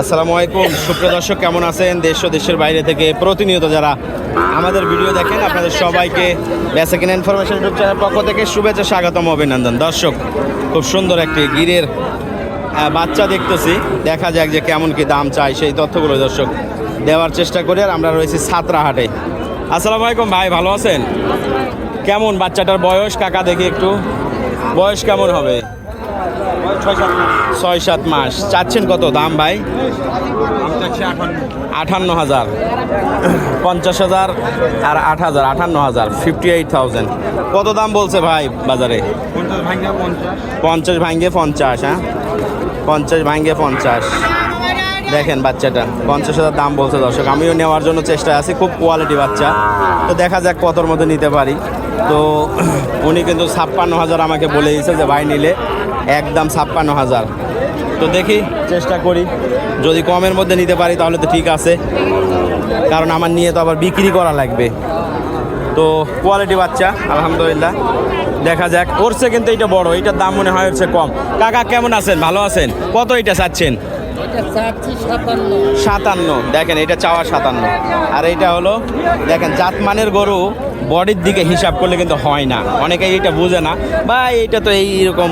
আসসালামু আলাইকুম। সুপ্রিয় দর্শক, কেমন আছেন? দেশ ও দেশের বাইরে থেকে প্রতিনিয়ত যারা আমাদের ভিডিও দেখেন, আপনাদের সবাইকে বেসিক ইনফরমেশন ইউটিউব চ্যানেল পক্ষ থেকে শুভেচ্ছা, স্বাগতম, অভিনন্দন। দর্শক, খুব সুন্দর একটি গিরের বাচ্চা দেখতেছি। দেখা যাক যে কেমন কি দাম চাই সেই তথ্যগুলো দর্শক দেওয়ার চেষ্টা করি। আর আমরা রয়েছি সাতরাহাটে আসসালামু আলাইকুম ভাই, ভালো আছেন? কেমন বাচ্চাটার বয়স? কাকা দেখি একটু। বয়স কেমন হবে? ছয় সাত মাস। চাচ্ছেন কত দাম ভাই? আটান্ন হাজার। পঞ্চাশ হাজার আর আট হাজার আটান্ন হাজার ফিফটি এইট থাউজেন্ড কত দাম বলছে ভাই বাজারে? পঞ্চাশ ভাঙ্গে পঞ্চাশ। হ্যাঁ? পঞ্চাশ ভাঙ্গে পঞ্চাশ। দেখেন বাচ্চাটা পঞ্চাশ হাজার দাম বলছে দর্শক। আমিও নেওয়ার জন্য চেষ্টায় আছি খুব কোয়ালিটি বাচ্চা। তো দেখা যাক কতর মধ্যে নিতে পারি। তো উনি কিন্তু ছাপ্পান্ন হাজার আমাকে বলে দিয়েছে যে ভাই নিলে। একদম ছাপ্পান্ন হাজার। তো দেখি চেষ্টা করি। যদি কমের মধ্যে নিতে পারি তাহলে তো ঠিক আছে। কারণ আমার নিয়ে তো আবার বিক্রি করা লাগবে। তো কোয়ালিটি বাচ্চা আলহামদুলিল্লাহ। দেখা যাক। ওরছে কিন্তু এটা বড় এটার দাম মনে হয় হচ্ছে কম। কাকা কেমন আছেন? ভালো আছেন? কত এটা চাচ্ছেন? সাতান্ন। দেখেন এটা চাওয়া সাতান্ন। আর এইটা হলো দেখেন জাতমানের গরু বডির দিকে হিসাব করলে কিন্তু হয় না। অনেকে এটা বুঝে না। বা এইটা তো এইরকম।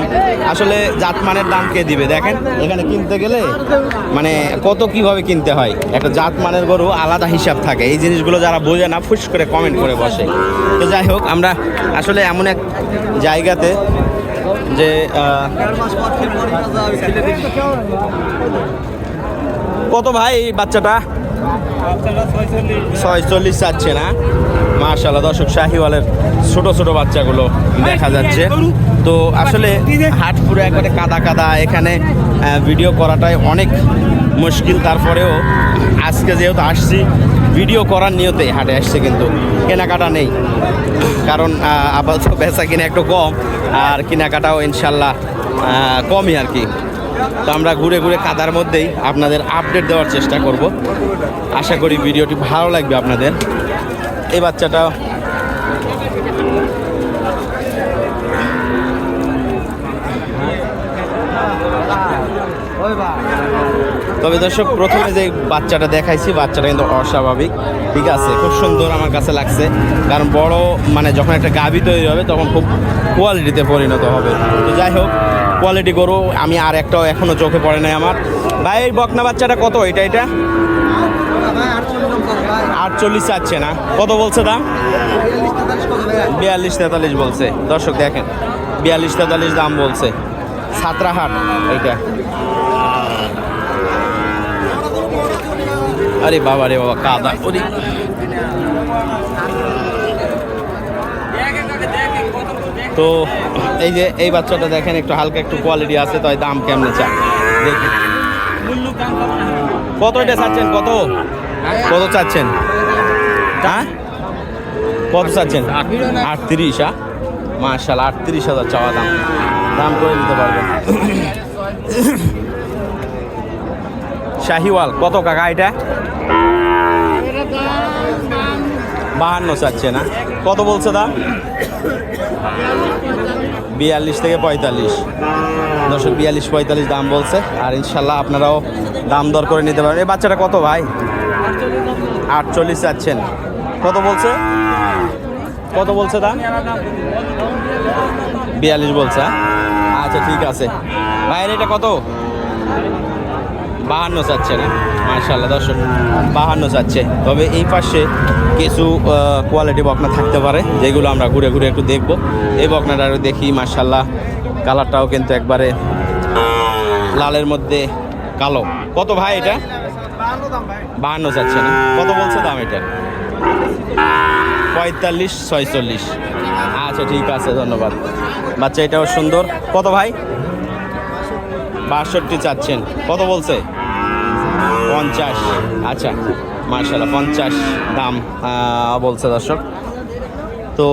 আসলে জাতমানের দাম কে দিবে? দেখেন, এখানে কিনতে গেলে মানে কত কীভাবে কিনতে হয়? একটা জাতমানের গরু আলাদা হিসাব থাকে। এই জিনিসগুলো যারা বোঝে না, ফুস করে কমেন্ট করে বসে। তো যাই হোক, আমরা আসলে এমন এক জায়গাতে যে কত ভাই বাচ্চাটা? ছয় চল্লিশ চাচ্ছে না। মার্শাল্লাহ দর্শক, শাহিওয়ালের ছোট ছোট বাচ্চাগুলো দেখা যাচ্ছে। তো আসলে হাট পুরো একবারে কাদা কাদা। এখানে ভিডিও করাটাই অনেক মুশকিল। তারপরেও আজকে যেহেতু আসছি ভিডিও করার নিয়তে হাটে আসছে কিন্তু কেনাকাটা নেই। কারণ আপাতত বেচা কিনা একটু কম, আর কেনাকাটাও ইনশাল্লাহ কমই আর কি। তো আমরা ঘুরে ঘুরে কাদার মধ্যেই আপনাদের আপডেট দেওয়ার চেষ্টা করব। আশা করি ভিডিওটি ভালো লাগবে আপনাদের। এই বাচ্চাটা তবে দর্শক, প্রথমে যে বাচ্চাটা দেখাইছি, বাচ্চাটা কিন্তু অস্বাভাবিক। ঠিক আছে, খুব সুন্দর আমার কাছে লাগছে। কারণ বড় মানে যখন একটা গাভী তৈরি হবে, তখন খুব কোয়ালিটিতে পরিণত হবে। তো যাই হোক কোয়ালিটি গরু, আমি আর একটাও এখনও চোখে পড়ে নাই আমার। ভাই, এই বকনা বাচ্চাটা কত এটা এটা? আটচল্লিশ চাচ্ছে না। কত বলছে দাম? বিয়াল্লিশ তেতাল্লিশ বলছে। দর্শক, দেখেন, বিয়াল্লিশ তেতাল্লিশ দাম বলছে। সাতরাহাট, এইটা। আরে বাবা রে বাবা, কাদা করি। তো এই যে, এই বাচ্চাটা দেখেন, একটু হালকা একটু কোয়ালিটি আছে তাই দাম কেমনে চান কত এটা চাচ্ছেন? কত? কত চাচ্ছেন? হ্যাঁ? কত চাচ্ছেন? আটত্রিশ হ্যাঁ? মার্শাল আটত্রিশ হাজার চাওয়া দাম। দাম করে দিতে পারবেন। শাহিওয়াল, কত কাকা এটা? বাহান্ন চাচ্ছে না কত বলছে দাম? বিয়াল্লিশ থেকে পঁয়তাল্লিশ। দশক বিয়াল্লিশ, পঁয়তাল্লিশ দাম বলছে। আর ইনশাল্লাহ আপনারাও দাম দর করে নিতে পারেন এই বাচ্চাটা কত ভাই? আটচল্লিশ যাচ্ছেন কত বলছে? কত বলছে দাম? বিয়াল্লিশ বলছে হ্যাঁ? আচ্ছা ঠিক আছে। ভাইয়ের এটা কত? বাহান্ন চাচ্ছে না মার্শাল্লাহ দর্শক বাহান্ন চাচ্ছে তবে এই পাশে কিছু কোয়ালিটি বকনা থাকতে পারে যেগুলো আমরা ঘুরে ঘুরে একটু দেখব। এই বকনাটা দেখি মার্শাল্লাহ কালারটাও কিন্তু একবারে লালের মধ্যে কালো। কত ভাই এটা? বাহান্ন চাচ্ছে না। কত বলছে দাম এটা? পঁয়তাল্লিশ ছয়চল্লিশ। আচ্ছা ঠিক আছে ধন্যবাদ। বাচ্চা এটাও সুন্দর। কত ভাই? বাষট্টি চাচ্ছেন। কত বলছে? পঞ্চাশ আচ্ছা মার্শাল্লাহ পঞ্চাশ দাম বলছে দর্শক তো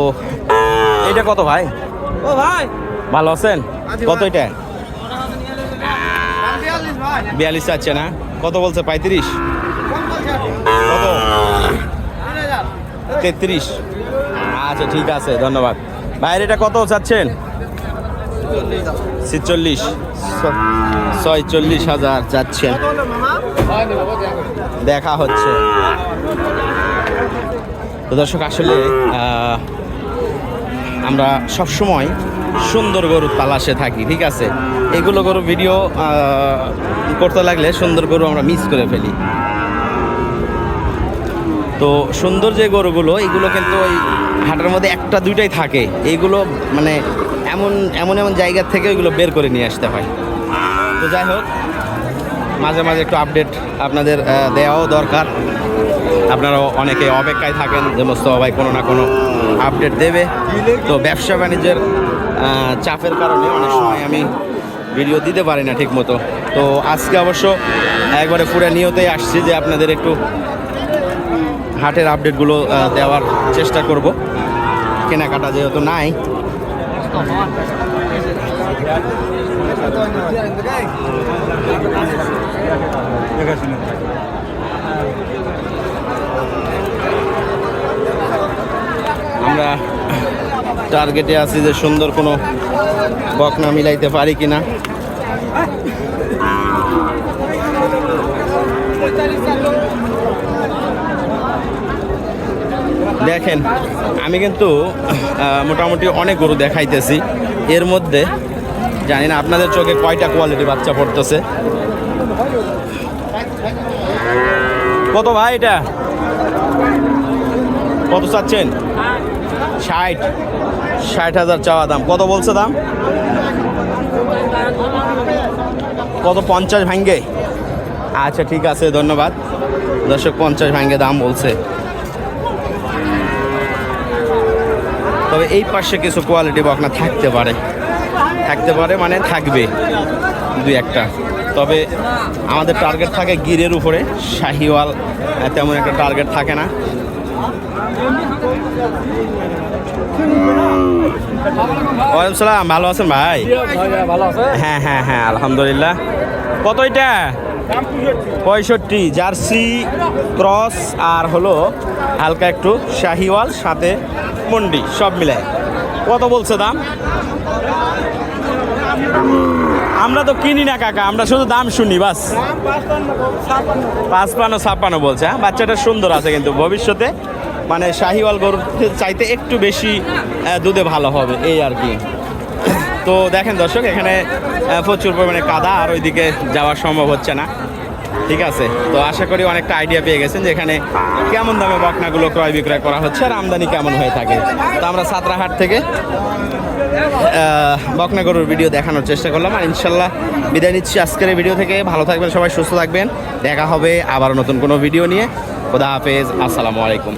এটা কত ভাই ও ভাই ভালো আছেন কত এটা বিয়াল্লিশ চাচ্ছে না কত বলছে পঁয়ত্রিশ কত তেত্রিশ আচ্ছা ঠিক আছে ধন্যবাদ বাইরে এটা কত চাচ্ছেন ছিচল্লিশ ছয়চল্লিশ হাজার চাচ্ছেন দেখা হচ্ছে। তো দর্শক, আসলে আমরা সবসময় সুন্দর গরু তালাশে থাকি, ঠিক আছে? এগুলো গরু ভিডিও করতে লাগলে সুন্দর গরু আমরা মিস করে ফেলি। তো সুন্দর যে গরুগুলো, এগুলো কিন্তু ওই হাটের মধ্যে একটা, দুইটাই থাকে। এইগুলো মানে এমন এমন এমন জায়গা থেকে ওইগুলো বের করে নিয়ে আসতে হয়। তো যাই হোক মাঝে মাঝে একটু আপডেট আপনাদের দেওয়াও দরকার। আপনারাও অনেকে অপেক্ষায় থাকেন যে মোস্তফা ভাই কোনো না কোনো আপডেট দেবে। তো ব্যবসা বাণিজ্যের চাপের কারণে অনেক সময় আমি ভিডিও দিতে পারি না ঠিক মতো তো আজকে অবশ্য একবারে পুরো নিয়তেই আসছি যে আপনাদের একটু হাটের আপডেটগুলো দেওয়ার চেষ্টা করব। কেনাকাটা যেহেতু নাই। আমরা টার্গেটে আছি যে সুন্দর কোনো বকনা মিলাইতে পারি কিনা। দেখেন, আমি কিন্তু মোটামুটি অনেক গরু দেখাইতেছি। এর মধ্যে, জানি না আপনাদের চোখে কয়টা কোয়ালিটি বাচ্চা পড়তেছে। কত ভাই এটা? কত চাচ্ছেন? ষাট। ষাট হাজার চাওয়া দাম। কত বলছে দাম? কত পঞ্চাশ ভাঙ্গে? আচ্ছা ঠিক আছে, ধন্যবাদ। দর্শক, পঞ্চাশ ভাঙ্গে দাম বলছে। তবে এই পাশে কিছু কোয়ালিটি বকনা থাকতে পারে। থাকতে পারে মানে থাকবে। দুই একটা। তবে আমাদের টার্গেট থাকে গিরের উপরে। শাহিওয়াল তেমন একটা টার্গেট থাকে না। ওয়ালাইকুম সালাম, ভালো আছেন ভাই? হ্যাঁ হ্যাঁ হ্যাঁ আলহামদুলিল্লাহ। কত এটা? পঁয়ষট্টি, জার্সি, ক্রস, আর হলো হালকা একটু শাহিওয়াল, সাথে মন্ডি, সব মিলে কত বলছে দাম? আমরা তো কিনি না, কাকা, আমরা শুধু দাম শুনি, বাস। পাঁচপান্ন, ছাপ্পান্ন বলছে হ্যাঁ? বাচ্চাটা সুন্দর আছে কিন্তু, ভবিষ্যতে মানে শাহিওয়াল গরুর চাইতে একটু বেশি দুধে ভালো হবে, এই আর কি। তো দেখেন দর্শক, এখানে প্রচুর পরিমাণে কাদা, আর ওইদিকে যাওয়া সম্ভব হচ্ছে না। ঠিক আছে, তো আশা করি অনেকটা আইডিয়া পেয়ে গেছেন যে এখানে কেমন দামে বকনাগুলো ক্রয় বিক্রয় করা হচ্ছে আর আমদানি কেমন হয়ে থাকে। তো আমরা সাতরাহাট থেকে বকনা গরুর ভিডিও দেখানোর চেষ্টা করলাম আর ইনশাল্লাহ বিদায় নিচ্ছি আজকের ভিডিও থেকে। ভালো থাকবেন সবাই, সুস্থ থাকবেন। দেখা হবে আবার নতুন কোনো ভিডিও নিয়ে। খোদা হাফেজ, আসসালামু আলাইকুম।